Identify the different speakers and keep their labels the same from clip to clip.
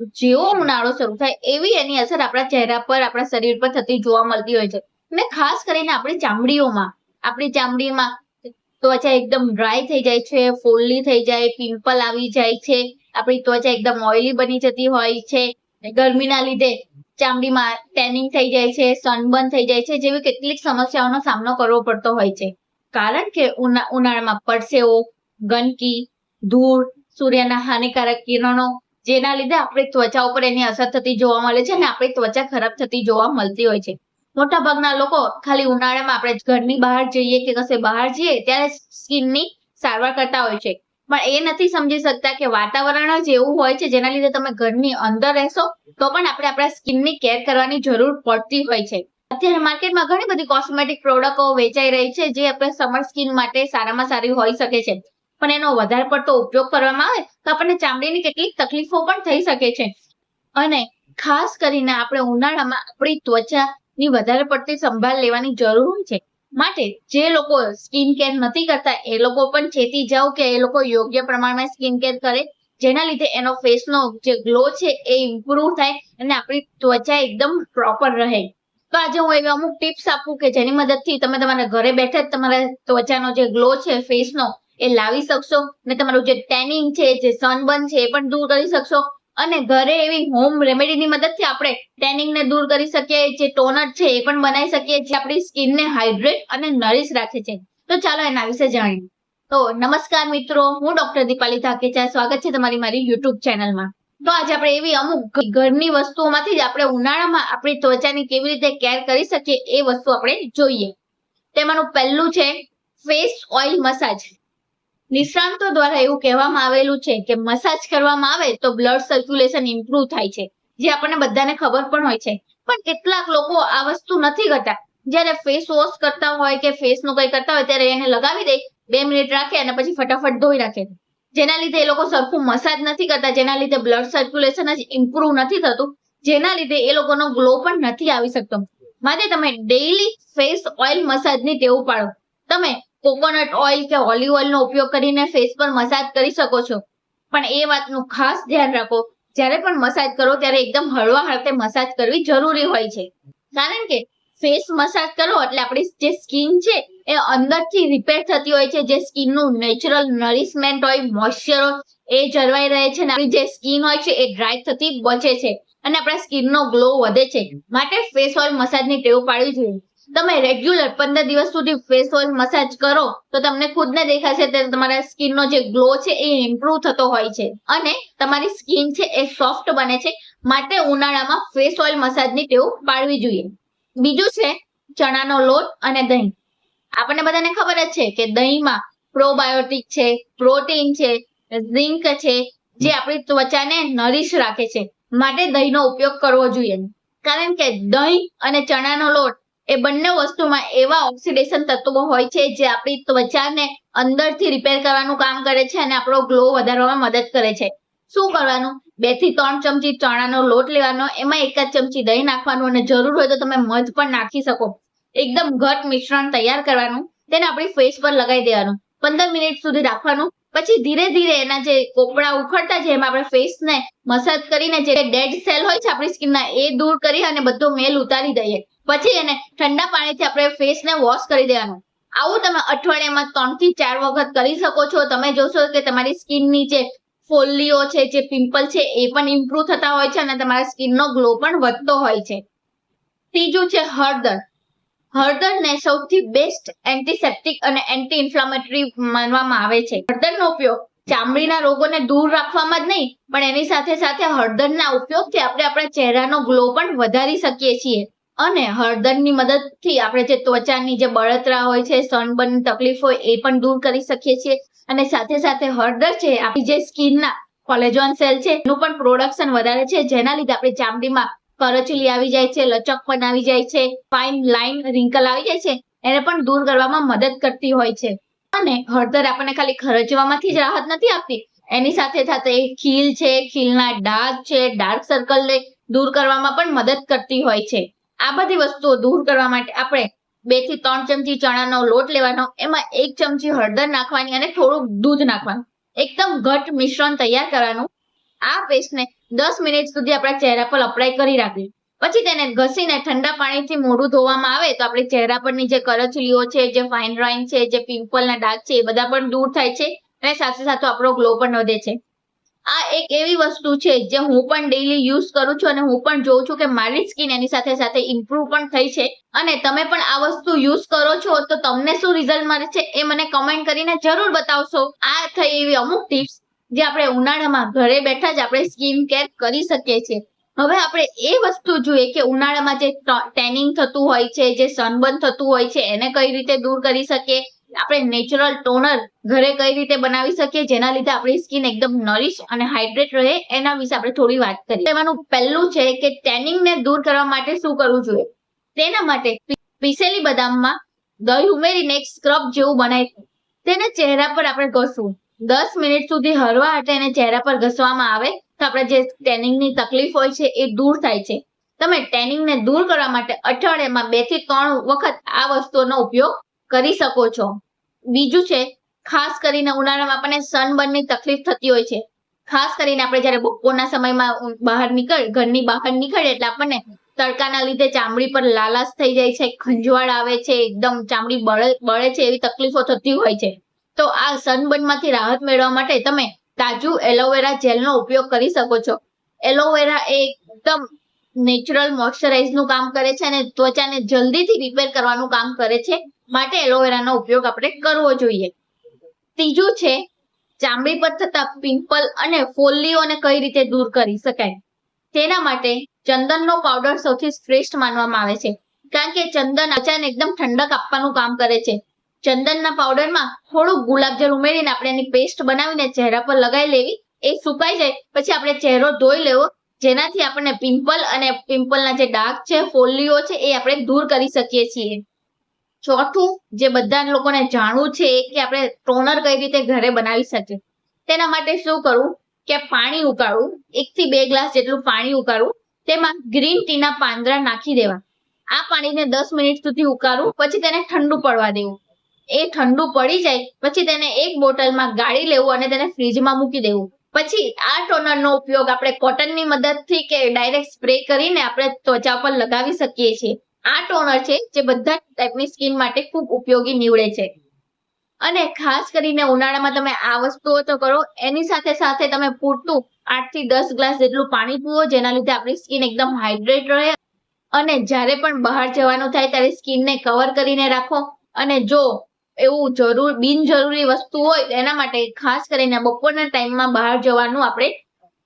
Speaker 1: જેવો ઉનાળો શરૂ થાય એવી એની અસર આપણા ચહેરા પર, આપણા શરીર પર થતી જોવા મળતી હોય છે. અને ખાસ કરીને આપણી ચામડીઓમાં, આપણી ચામડીમાં ત્વચા એકદમ ડ્રાય થઈ જાય છે, ફોલ્લી થઈ જાય પિમ્પલ આવી જાય છે, આપણી ત્વચા એકદમ ઓઇલી બની જતી હોય છે ગરમીના લીધે ચામડીમાં ટેનિંગ થઈ જાય છે સનબર્ન થઈ જાય છે, જેવી કેટલીક સમસ્યાઓનો સામનો કરવો પડતો હોય છે. કારણ કે ઉના, ઉનાળામાં પરસેવો, ગંદકી, ધૂળ, સૂર્યના હાનિકારક કિરણો જેના લીધે આપણી ત્વચા ઉપર એની અસર થતી જોવા મળે છે અને આપણી ત્વચા ખરાબ થતી જોવા મળતી હોય છે. મોટા ભાગના લોકો ખાલી ઉનાળામાં આપણે ઘરની બહાર જઈએ કે કશે બહાર જઈએ ત્યારે સ્કિનની સારવાર કરતા હોય છે. પણ એ નથી સમજી શકતા કે વાતાવરણ જ એવું હોય છે જેના લીધે તમે ઘરની અંદર રહેશો તો પણ આપણે આપણા સ્કિનની કેર કરવાની જરૂર પડતી હોય છે. અત્યારે માર્કેટમાં ઘણી બધી કોસ્મેટિક પ્રોડક્ટો વેચાઈ રહી છે જે આપણે સમર સ્કિન માટે સારામાં સારી હોઈ શકે છે. પણ એનો વધારે પડતો ઉપયોગ કરવામાં આવે તો આપણને ચામડીની કેટલીક તકલીફો પણ થઈ શકે છે. અને ખાસ કરીને આપણે ઉનાળામાં આપણી ત્વચાની વધારે પડતી સંભાળ લેવાની જરૂર હોય છે. માટે જે લોકો સ્કિન કેર નથી કરતા, એ લોકો પણ ચેતી જાઓ કે એ લોકો યોગ્ય પ્રમાણમાં સ્કિન કેર કરે. જેના લીધે એનો ફેસનો જે ગ્લો છે એ ઇમ્પ્રુવ થાય અને આપણી ત્વચા એકદમ પ્રોપર રહે. તો આજે હું એવી અમુક ટિપ્સ આપું કે જેની મદદથી તમે તમારા ઘરે બેઠા જ તમારા ત્વચાનો જે ગ્લો છે, ફેસનો એ લાવી શકશો? ને તમારું જે ટેનિંગ છે, જે સનબર્ન છે, એ પણ દૂર કરી શકશો. અને ઘરે એવી હોમ રેમેડીની મદદથી આપણે ટેનિંગ ને દૂર કરી શકીએ, જે ટોનર છે, એ પણ બનાવી શકીએ, જે આપણી સ્કિનને હાઇડ્રેટ અને નરીશ રાખે છે. તો ચાલો એના વિશે જાણીએ. તો નમસ્કાર મિત્રો, હું ડોક્ટર દીપાલી ધાકેચા. સ્વાગત છે તમારી મારી યુટ્યુબ ચેનલમાં તો આજે આપણે એવી અમુક ઘરની વસ્તુઓમાંથી જ આપણે ઉનાળામાં આપણી ત્વચાની કેવી રીતે કેર કરી શકીએ એ વસ્તુ આપણે જોઈએ. તેમાંનું પહેલું છે ફેસ ઓઇલ મસાજ નિષ્ણાંતો દ્વારા એવું કહેવામાં આવેલું છે કે મસાજ કરવામાં આવે તો બ્લડ સર્ક્યુલેશન ઇમ્પ્રુવ થાય છે, જે આપણને બધાને ખબર પણ હોય છે. પણ કેટલાક લોકો આ વસ્તુ નથી કરતા. જ્યારે ફેસ વોશ કરતા હોય કે ફેસનું કંઈ કરતા હોય ત્યારે એને લગાવી દે, બે મિનિટ રાખે અને પછી ફટાફટ ધોઈ રાખે. જેના લીધે એ લોકો સરખું મસાજ નથી કરતા, જેના લીધે બ્લડ સર્ક્યુલેશન જ ઇમ્પ્રુવ નથી થતું, જેના લીધે એ લોકોનો ગ્લો પણ નથી આવી શકતો. માટે તમે ડેઈલી ફેસ ઓઇલ મસાજની ટેવ પાડો તમે કોકોનટ ઓઇલ કે ઓલિવ ઓઇલનો ઉપયોગ કરીને ફેસ પર મસાજ કરી શકો છો. પણ એ વાતનું ખાસ ધ્યાન રાખો. જ્યારે પણ મસાજ કરો, ત્યારે એકદમ હળવા હાથે મસાજ કરવી જરૂરી હોય છે. કારણ કે ફેસ મસાજ કરો એટલે આપણી જે સ્કિન છે, એ અંદરથી રિપેર થતી હોય છે. જે સ્કિનનું નેચરલ નરિશમેન્ટ હોય મોઇશ્ચર એ જળવાઈ રહે છે અને આપણી જે સ્કિન હોય છે, એ ડ્રાય થતી બચે છે. અને આપણા સ્કિનનો ગ્લો વધે છે. માટે ફેસ ઓઇલ મસાજની ટેવ પાડવી જોઈએ. તમે રેગ્યુલર પંદર દિવસ સુધી ફેસ ઓઇલ મસાજ કરો, તો તમને ખુદને દેખાશે કે તમારા સ્કિનનો જે ગ્લો છે એ ઇમ્પ્રુવ થતો હોય છે. અને તમારી સ્કિન છે એ સોફ્ટ બને છે. માટે ઉનાળામાં ફેસ ઓઇલ મસાજની ટેવ પાડવી જોઈએ. બીજું છે ચણાનો લોટ અને દહીં. આપણને બધાને ખબર જ છે કે દહીંમાં પ્રોબાયોટિક છે પ્રોટીન છે ઝિંક છે, જે આપણી ત્વચાને નરીશ રાખે છે. માટે દહીંનો ઉપયોગ કરવો જોઈએ. કારણ કે દહીં અને ચણાનો લોટ એ બંને વસ્તુમાં એવા ઓક્સિડેશન તત્વો હોય છે જે આપણી ત્વચાને અંદરથી રિપેર કરવાનું કામ કરે છે અને આપણો ગ્લો વધારવામાં મદદ કરે છે. શું કરવાનું? બેથી ત્રણ ચમચી ચણાનો લોટ લેવાનો, એમાં એકાદ ચમચી દહીં નાખવાનું અને જરૂર હોય તો તમે મધ પણ નાખી શકો. એકદમ ઘટ મિશ્રણ તૈયાર કરવાનું, તેને આપણી ફેસ પર લગાવી દેવાનું. પંદર મિનિટ સુધી રાખવાનું, પછી ધીરે ધીરે એના જે કોપડા ઉખડતા છે એમાં આપણે ફેસને મસાજ કરીને જે ડેડ સેલ હોય છે આપણી સ્કિનના એ દૂર કરી અને બધો મેલ ઉતારી દઈએ. પછી એને ઠંડા પાણીથી આપણે ફેસને વોશ કરી દેવાનું. આવું તમે અઠવાડિયામાં ત્રણથી ચાર વખત કરી શકો છો. તમે જોશો કે તમારી સ્કિનની જે ફોલ્લીઓ છે, જે પિમ્પલ છે, એ પણ ઇમ્પ્રુવ થતા હોય છે અને તમારા સ્કિનનો ગ્લો પણ વધતો હોય છે. ત્રીજું છે હળદર. હળદરને સૌથી બેસ્ટ એન્ટીસેપ્ટિક અને એન્ટી ઇન્ફ્લામેટરી માનવામાં આવે છે. હળદરનો ઉપયોગ ચામડીના રોગોને દૂર રાખવામાં જ નહીં, પણ એની સાથે સાથે હળદરના ઉપયોગથી આપણે આપણા ચહેરાનો ગ્લો પણ વધારી શકીએ છીએ. અને હળદરની મદદથી આપણે જે ત્વચાની જે બળતરા હોય છે સનબર્ન તકલીફ હોય એ પણ દૂર કરી શકીએ છીએ. અને સાથે સાથે હળદર છે, આપણી જે સ્કિનના કોલેજોન સેલ છે, એનું પણ પ્રોડક્શન વધારે છે, જેના લીધે આપણી ચામડીમાં કરચલી આવી જાય છે લચક પણ આવી જાય છે, ફાઇન લાઇન રિંકલ આવી જાય છે, એને પણ દૂર કરવામાં મદદ કરતી હોય છે. અને હળદર આપણને ખાલી ખરચવામાંથી જ રાહત નથી આપતી. એની સાથે સાથે ખીલ છે, ખીલના ડાર્ક છે ડાર્ક સર્કલને દૂર કરવામાં પણ મદદ કરતી હોય છે. આ બધી વસ્તુઓ દૂર કરવા માટે આપણે બેથી ત્રણ ચમચી ચણાનો લોટ લેવાનો, એમાં એક ચમચી હળદર નાખવાની અને થોડુંક દૂધ નાખવાનું. એકદમ ઘટ મિશ્રણ તૈયાર કરવાનું. આ પેસ્ટને દસ મિનિટ સુધી આપણા ચહેરા પર અપ્લાય કરી રાખવી. પછી તેને ઘસીને ઠંડા પાણીથી મોઢું ધોવામાં આવે તો આપણે ચહેરા પરની જે કરચલીઓ છે, જે ફાઇન રોઈન છે, જે પિમ્પલના ડાઘ છે, એ બધા પણ દૂર થાય છે અને સાથે સાથે આપણો ગ્લો પણ વધે છે. આ એક એવી વસ્તુ છે જે હું પણ ડેઈલી યુઝ કરું છું અને હું પણ જોઉં છું કે મારી સ્કિન એની સાથે સાથે ઇમ્પ્રુવ પણ થઈ છે. અને તમે પણ આ વસ્તુ યુઝ કરો છો તો તમને શું રિઝલ્ટ મળે છે એ મને કમેન્ટ કરીને જરૂર બતાવશો. આ થઈ એવી અમુક ટિપ્સ જે આપણે ઉનાળામાં ઘરે બેઠા જ આપણે સ્કિન કેર કરી શકીએ છીએ. હવે આપણે એ વસ્તુ જોઈએ કે ઉનાળામાં જે ટેનિંગ થતું હોય છે, જે સનબર્ન થતું હોય છે, એને કઈ રીતે દૂર કરી શકીએ? આપણે નેચરલ ટોનર ઘરે કઈ રીતે બનાવી શકીએ, જેના લીધે આપણી સ્કિન એકદમ નરીશ અને હાઇડ્રેટ રહે, એના વિશે આપણે થોડી વાત કરીએ. એમાંનું પહેલું છે કે ટેનિંગને દૂર કરવા માટે શું કરવું જોઈએ? તેના માટે પીસેલી બદામમાં દહીં ઉમેરીને એક સ્ક્રબ જેવું બનાવી તેને ચહેરા પર આપણે ઘસવું. દસ મિનિટ સુધી હળવા હાથે એને ચહેરા પર ઘસવામાં આવે તો આપણે જે ટેનિંગની તકલીફ હોય છે એ દૂર થાય છે. તમે ટેનિંગને દૂર કરવા માટે અઠવાડિયામાં બેથી ત્રણ વખત આ વસ્તુનો ઉપયોગ કરી શકો છો. બીજું છે, ખાસ કરીને ઉનાળામાં આપણને સનબર્નની તકલીફ થતી હોય છે. ખાસ કરીને આપણે જ્યારે બપોરના સમયમાં બહાર નીકળ, ઘરની બહાર નીકળીએ એટલે આપણને તડકાના લીધે ચામડી પર લાલાશ થઈ જાય છે, ખંજવાળ આવે છે, એકદમ ચામડી બળે બળે છે એવી તકલીફો થતી હોય છે. તો આ સનબર્નમાંથી રાહત મેળવવા માટે તમે તાજું એલોવેરા જેલનો ઉપયોગ કરી શકો છો. એલોવેરા એ એકદમ નેચરલ મોઇશ્ચરાઇઝનું કામ કરે છે અને ત્વચાને જલ્દીથી રિપેર કરવાનું કામ કરે છે. માટે એલોવેરાનો ઉપયોગ આપણે કરવો જોઈએ. ત્રીજું છે ચામડી પર થતા પિમ્પલ અને ફોલ્લીઓને કઈ રીતે દૂર કરી શકાય? તેના માટે ચંદનનો પાવડર સૌથી શ્રેષ્ઠ માનવામાં આવે છે. કારણ કે ચંદન ત્વચાને એકદમ ઠંડક આપવાનું કામ કરે છે. ચંદનના પાવડરમાં થોડું ગુલાબજળ ઉમેરીને આપણે એની પેસ્ટ બનાવીને ચહેરા પર લગાવી લેવી. એ સુકાઈ જાય, પછી આપણે ચહેરો ધોઈ લેવો. જેનાથી આપણને પિમ્પલ અને પિમ્પલના જે ડાઘ છે, ફોલ્લીઓ છે, એ આપણે દૂર કરી શકીએ છીએ. ચોથું જે બધા લોકોને જાણવું છે કે આપણે ટોનર કઈ રીતે ઘરે બનાવી શકીએ. તેના માટે શું કરવું કે પાણી ઉકાળવું એક થી બે ગ્લાસ જેટલું પાણી ઉકાળવું તેમાં ગ્રીન ટીના પાંદડા નાખી દેવા. આ પાણીને દસ મિનિટ સુધી ઉકાળવું પછી તેને ઠંડુ પડવા દેવું. એ ઠંડુ પડી જાય, પછી તેને એક બોટલમાં ગાળી લેવું અને તેને ફ્રીજમાં મૂકી દેવું. પછી આ ટોનરનો ઉપયોગ આપણે કોટનની મદદથી કે ડાયરેક્ટ સ્પ્રે કરીને આપણે ત્વચા પર લગાવી શકીએ છીએ. આ ટોનર છે જે બધા ટાઈપની સ્કિન માટે ખૂબ ઉપયોગી નીવડે છે. અને ખાસ કરીને ઉનાળામાં તમે આ વસ્તુઓ તો કરો, એની સાથે સાથે તમે પૂરતું આઠથી દસ ગ્લાસ જેટલું પાણી પીવો, જેના લીધે આપણી સ્કિન એકદમ હાઇડ્રેટ રહે. અને જ્યારે પણ બહાર જવાનું થાય ત્યારે સ્કિનને કવર કરીને રાખો. અને જો એવું જરૂર, બિનજરૂરી વસ્તુ હોય, એના માટે ખાસ કરીને બપોરના ટાઈમમાં બહાર જવાનું આપણે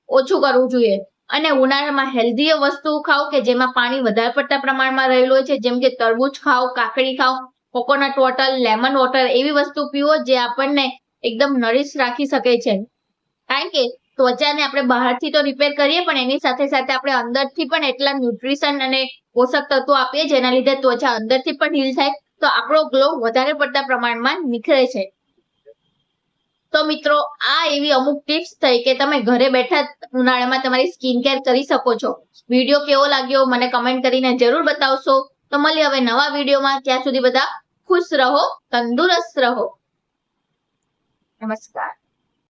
Speaker 1: ઓછું કરવું જોઈએ. અને ઉનાળામાં હેલ્ધી વસ્તુ ખાઓ કે જેમાં પાણી વધારે પડતા પ્રમાણમાં રહેલું હોય છે. જેમ કે તરબૂચ ખાઓ, કાકડી ખાઓ કોકોનટ વોટર લેમન વોટર એવી વસ્તુ પીવો જે આપણને એકદમ નરીશ રાખી શકે છે. કારણ કે ત્વચાને આપણે બહારથી તો રિપેર કરીએ પણ એની સાથે સાથે આપણે અંદરથી પણ એટલા ન્યુટ્રિશન અને પોષક તત્વો આપીએ જેના લીધે ત્વચા અંદરથી પણ હીલ થાય, તો આપણો ગ્લો વધારે પડતા પ્રમાણમાં નીખરે છે. મિત્રો, આ એવી અમુક ટિપ્સ થઈ કે તમે ઘરે બેઠા ઉનાળામાં તમારી સ્કિન કેર કરી શકો છો. વીડિયો કેવો લાગ્યો મને કમેન્ટ કરીને જરૂર બતાવશો. તો મળીએ હવે નવા વિડીયોમાં ત્યાં સુધી બધા ખુશ રહો, તંદુરસ્ત રહો. નમસ્કાર.